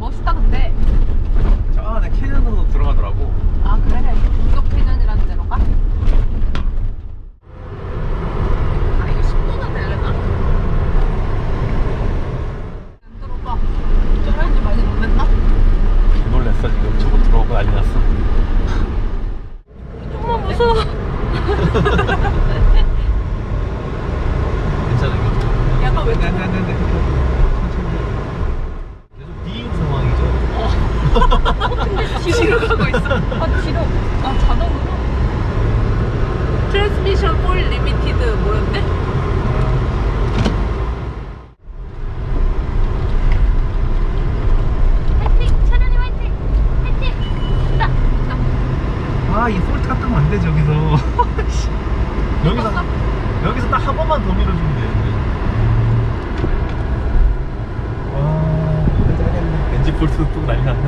멋있다 근데. 저 안에 캐년으로 들어가더라고. 아 그래? 이거 캐년이라는 데로 가? 아 이거 10분은 되려나? 안 들어봐. 쫄아있지 많이 놀랬나? 놀랬어 지금 저거 들어오고 난리 났어. 정말 무서워. 괜찮아 이거. 약간 왜 네네네네. 계속 비인 상황이죠. 뒤로 가고 있어. 아 뒤로. 아 자동으로. 트랜스미션 폴 리미티드 뭐였대? 화이팅! 차련이 화이팅! 화이팅! 나! 나! 아이 폴트 갔다 오면 안 되지 여기서. 여기서 여기서 딱 한 번만 더 밀어주면 되는데. 와 이거 짜겠네. 왠지 폴트도 또 난리 났네.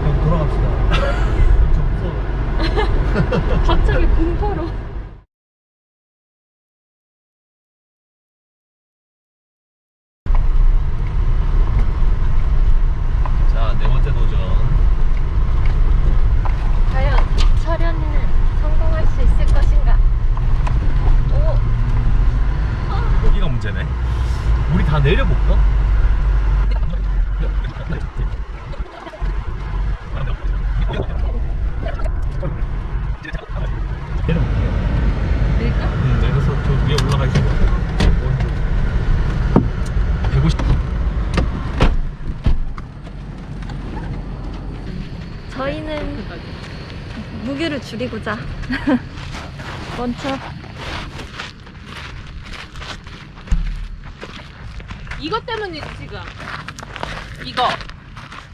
그럼 돌아갑시다. 좀 무서워. 갑자기 공포로. 자, 네 번째 도전. 과연 철현이는 성공할 수 있을 것인가? 오, 여기가 문제네. 우리 다 내려볼까? 내려볼게요. 내릴까? 응, 내려서 저 위에 올라가 있어. 150. 저희는 무게를 줄이고자 먼저 이것 때문이지 지금. 이거.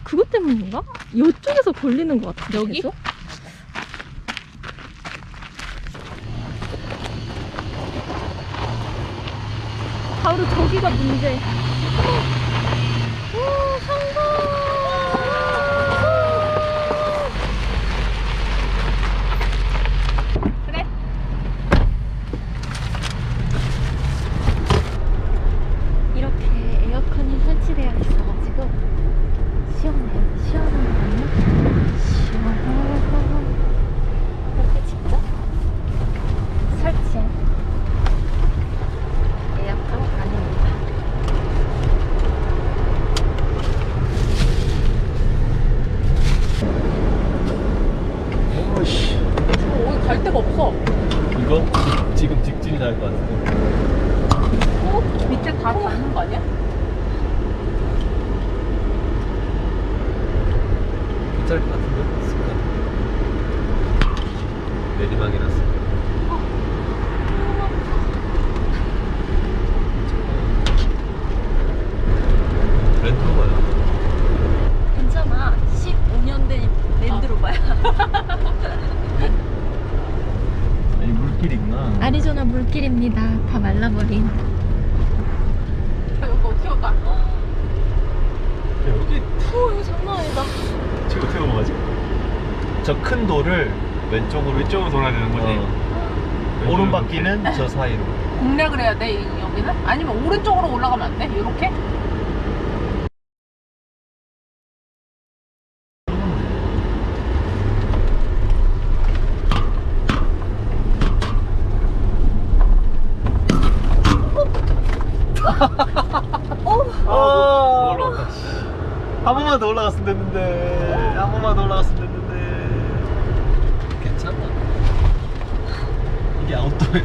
그것 때문인가? 이쪽에서 걸리는 것 같아. 여기? 계속. 바로 저기가 문제. 오, 성공! 그래. 이렇게 에어컨이 설치되어 있어가지고 시원해요. 시원한 거 같나? 시원하고 이렇게 직접 설치한 에어컨 아닙니다. 오씨. 지금 어디 갈 데가 없어. 이거 지금 직진이 날 것 같은데. 어? 밑에 다 닿는 거 아니야? 괜찮을 것 같은데? 습관. 내리막이라서. 랜드로버야. 괜찮아. 15년 된 랜드로버야. 아니 물길이구나. 아리조나 물길입니다. 다 말라버린. 여기 어떻게 올까? 여기 오, 이거 장난 아니다. 지금 어떻게 넘어가지? 저 큰 돌을 왼쪽으로 왼쪽으로 돌아야 되는 거지. 오른 바퀴는 저 사이로. 공략을 해야 돼 이- 여기는? 아니면 오른쪽으로 올라가면 안 돼? 이렇게? 씨. 한 번만 더 올라갔으면 됐는데. 한 번만 더 올라갔으면 됐는데. 괜찮아. 이게 아웃도어야.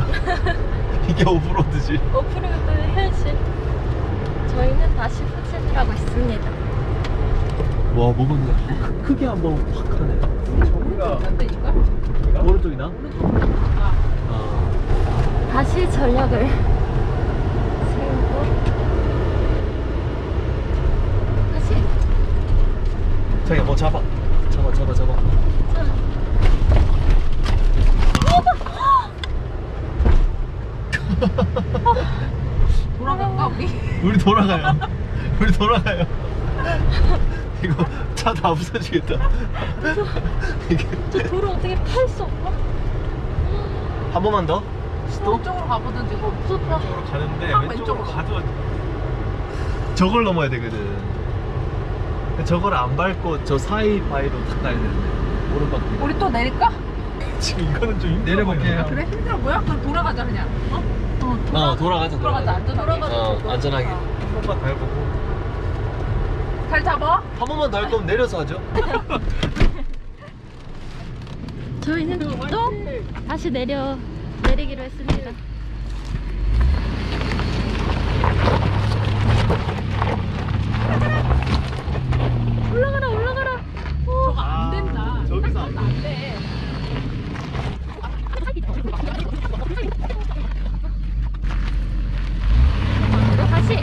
이게 오프로드지. 오프로드의 현실. 저희는 다시 후진을 하고 있습니다. 와, 크- 크게 한번 확 하네. 저기가 안 되니까? 오른쪽이나? 아, 아. 다시 전략을 세우고 다시 자기야, 뭐 잡아. 잡아, 잡아, 잡아. 자 돌아갈까 우리? 우리 돌아가요. 우리 돌아가요. 이거 차다 부서지겠다. 이게 저 돌을 어떻게 팔 수 없나? 한 번만 더. 오른쪽으로 가보든지 무섭다 왼쪽으로 가는데 아, 왼쪽으로 왼쪽으로. 가도 저걸 넘어야 되거든. 저걸 안 밟고 저 사이 바위로 탁 가야 되는데 오른바퀴 우리 또 내릴까? 지금 이거는 좀 힘들어 내려볼게요. 아, 그래 힘들어 보여? 그럼 돌아가자 그냥. 어? 어어 돌아가자 돌아가자 안전하게. 어 안전하게 한 번만 더 해보고 잘 잡아. 한 번만 더 할 거면 내려서 하죠 저희는 또 다시 내려 내리기로 했습니다. 올라가라 올라가라. 오. 저거 안 된다. 저기서 안 돼. 안 돼. 다시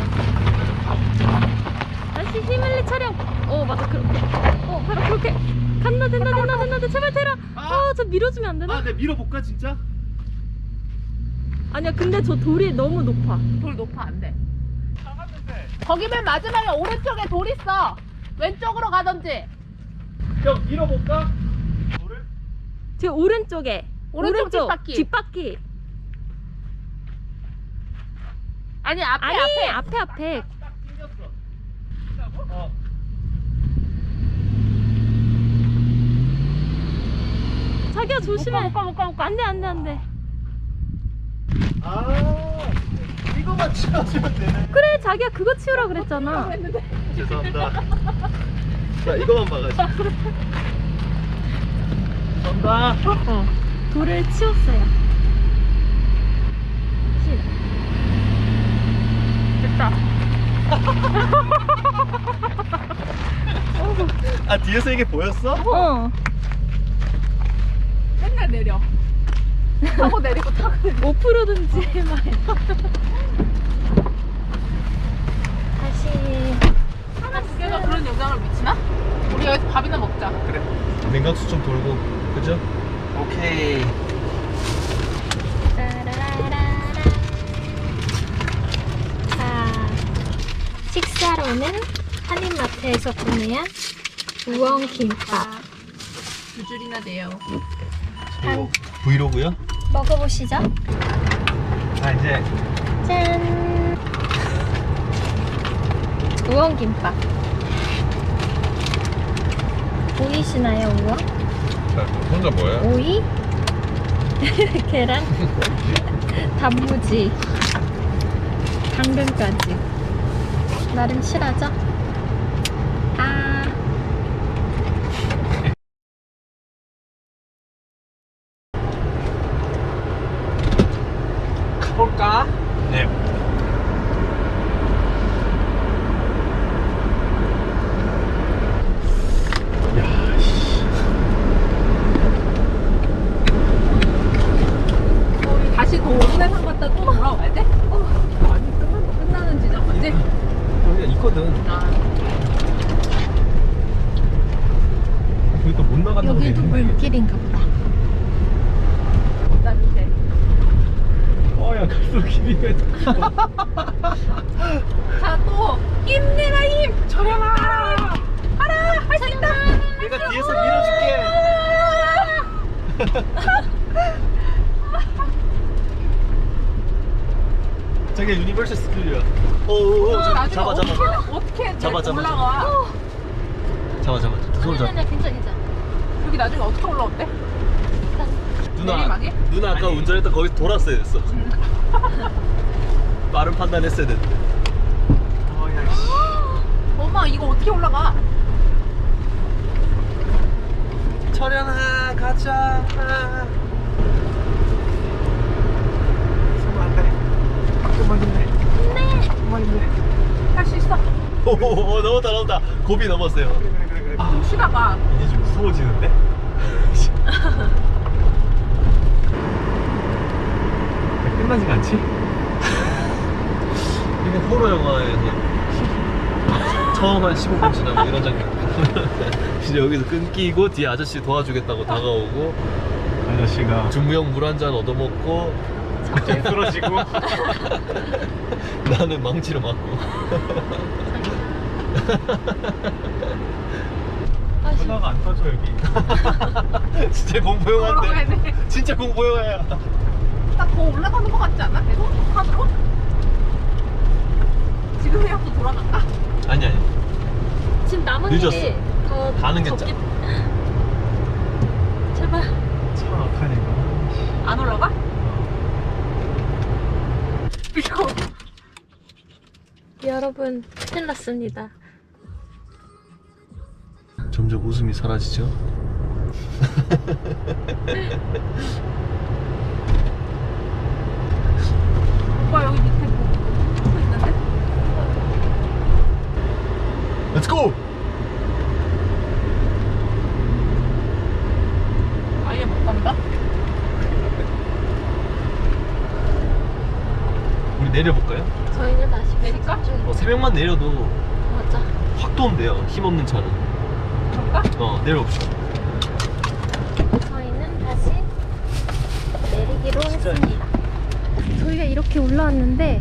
다시 히말리 촬영 어 맞아 그렇게 어 바로 그렇게 간다 된다 된다 된다 된다 제발 대라 아저 밀어주면 안 되나? 아, 내 밀어볼까 진짜? 아니야 근데 저 돌이 너무 높아 돌 높아 안 돼. 거기 맨 마지막에 오른쪽에 돌 있어. 왼쪽으로 가던지. 형 밀어볼까? 돌을? 제 오른쪽에 오른쪽 뒷바퀴. 뒷바퀴 아니 앞에 아니 앞에. 앞에 앞에 딱 튕겼어 어. 자기야 조심해 못 가, 못 가, 못 가. 안돼 안돼 안돼 아 이거만 치워주면 되네 그래 자기야 그거 치우라 그랬잖아. 죄송합니다 자 이거만 막아줘 감사합니다 어 돌을 치웠어요 치. 됐다. 아 뒤에서 이게 보였어? 어 맨날 내려. 타고 내리고 타고 내리고. 오프로든지 해봐 요 다시 하나 두 개가 그런 영향을 미치나? 우리 여기서 밥이나 먹자. 그래 냉각수 좀 돌고 그죠? 오케이. 자, 식사로는 한인마트에서 구매한 우엉 김밥 두 줄이나 돼요. 뭐 브이로그요? 먹어보시죠. 아 이제 짠. 우엉 김밥. 보이시나요, 우엉? 혼자 뭐야? 오이, 계란, 단무지, 당근까지. 나름 실하죠? 아. 가볼까? 네 우리 다시 동네상 갔다 또 돌아와야 돼? 어. 아니 끝난, 끝나는 지점 맞지? 여기가 있거든 아. 거기 또 못 나간다고 여기도 돼 있는데. 물길인가 보다. 나 밑에. 어야 갈수록 길이 왜 자, 또 힘내라 힘! 저렴아! 알아! 할 수 있다! 내가 뒤에서 밀어줄게 저게 유니버셜 스튜디오야 오오오 나중에 잡아 잡아 어떻게, 어떻게 잡아, 잡아, 올라가? 잡아 잡아 두손 잡아 아니야, 괜찮아, 괜찮아. 여기 나중에 어떻게 올라온대? 누나 내리막이? 누나 아까 운전했다 거기서 돌았어야 됐어 빠른 판단했어야 됐는데. 어 야 씨. 엄마 이거 어떻게 올라가? 철현아 가자 손 안돼. 조금만 힘내. 조금만 힘내 할 수 있어. 오오오 넘었다 넘었다. 고비 넘었어요. 그래 그래 그래 그래. 좀 쉬다가. 이제 좀 무서워지는데? 끝나지가 않지? 이게 호러 영화에서 처음 한 15분 지나고 이런 장면 이제 여기서 끊기고 뒤에 아저씨 도와주겠다고 다가오고 아저씨가 준무형 물 한 잔 얻어먹고 갑자기 쓰러지고 나는 망치로 맞고 전화가 안 터져 여기 진짜 공포 걸어가야 영화인데 돼. 진짜 공포 영화야 딱 더 올라가는 것 같지 않아? 계속 칸으로? 지금이라도 돌아갈까? 아니 아니 지금 남 사모님이 늦었어. 더 가는 게 짜. 제발 차 아카니까. 안 올라가? 여러분 큰일 났습니다 점점 웃음이 사라지죠? 오빠 여기 밑에 뭐 뭐 있는데? Let's go! 아예 못 간다? 우리 내려볼까요? 저희는 다시 내릴까? 좀 어, 새벽만 내려도 맞아 확 도운대요. 힘없는 차는. 그럴까? 어, 내려봅시다. 저희는 다시 내리기로 진짜. 했습니다 저희가 이렇게 올라왔는데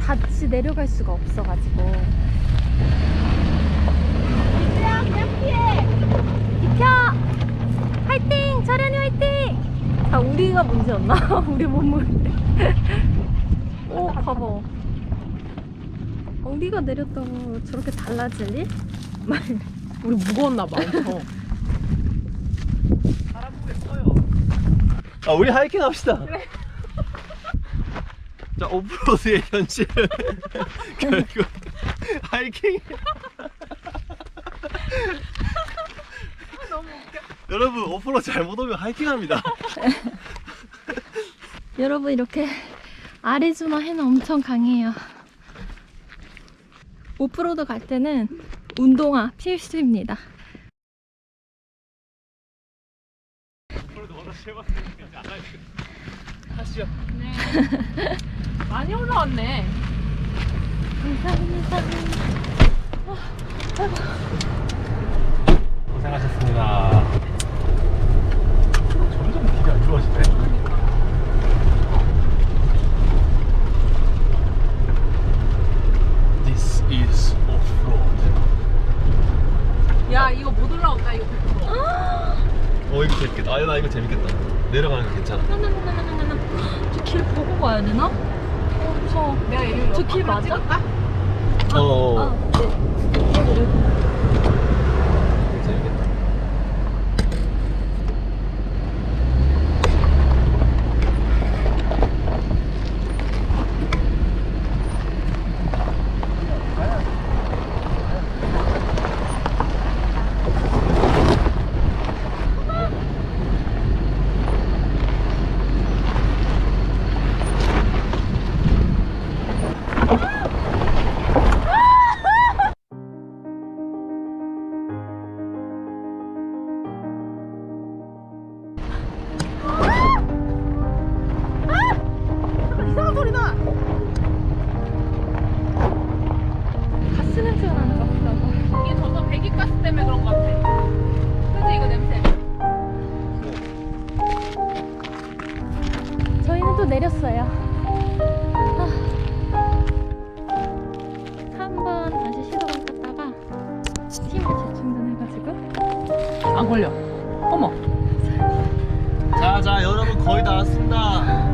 같이 내려갈 수가 없어가지고 이제야 그냥 피해! 비켜! 화이팅! 자련이 화이팅! 아 우리가 문제였나? 우리 때. 오 봐봐. 우리가 내렸다고 저렇게 달라질 일? 말. 우리 무거웠나 봐 엄청 아, 우리 하이킹 합시다. 자, 오프로드의 현실. 결국 하이킹. 너무 웃겨 여러분, 오프로드 잘못 오면 하이킹 합니다. 여러분 이렇게 아리조나 해는 엄청 강해요. 오프로드 갈 때는 운동화 필수입니다. 하시죠. 네 많이 올라왔네 감사합니다. 고생하셨습니다. 점점 길이 안 좋아지네. This is off-road. 야 이거 못 올라온다 이거 100% 어 이거 재밌겠다. 아, 나 이거 재밌겠다. 내려가는 거 괜찮아. 저길 보고 가야 되나? 어, 무서워. 내가 이리 저길 맞아? 찍을까? 어, 저희는 또 내렸어요. 한번 다시 시도를 했다가 힘을 재충전해가지고 안 걸려 어머 자, 자, 여러분 거의 다 왔습니다.